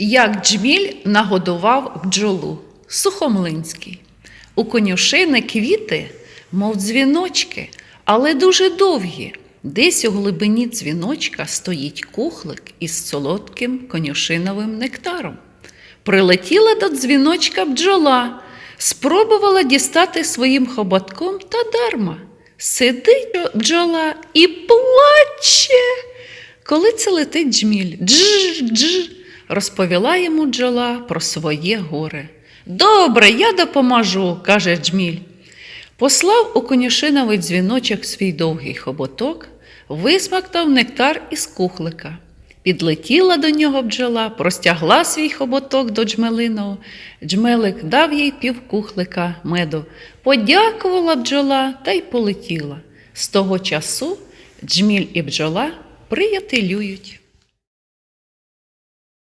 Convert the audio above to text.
Як джміль нагодував бджолу Сухомлинський. У конюшини квіти, мов дзвіночки, але дуже довгі. Десь у глибині дзвіночка стоїть кухлик із солодким конюшиновим нектаром. Прилетіла до дзвіночка бджола, спробувала дістати своїм хоботком та дарма. Сидить бджола і плаче. Коли це летить джміль, дж, дж, розповіла йому бджола про своє горе. Добре, я допоможу, каже джміль. Послав у конюшиновий дзвіночок свій довгий хоботок, висмактав нектар із кухлика. Підлетіла до нього бджола, простягла свій хоботок до джмелиного. Джмелик дав їй півкухлика меду. Подякувала бджола та й полетіла. З того часу джміль і бджола приятелюють.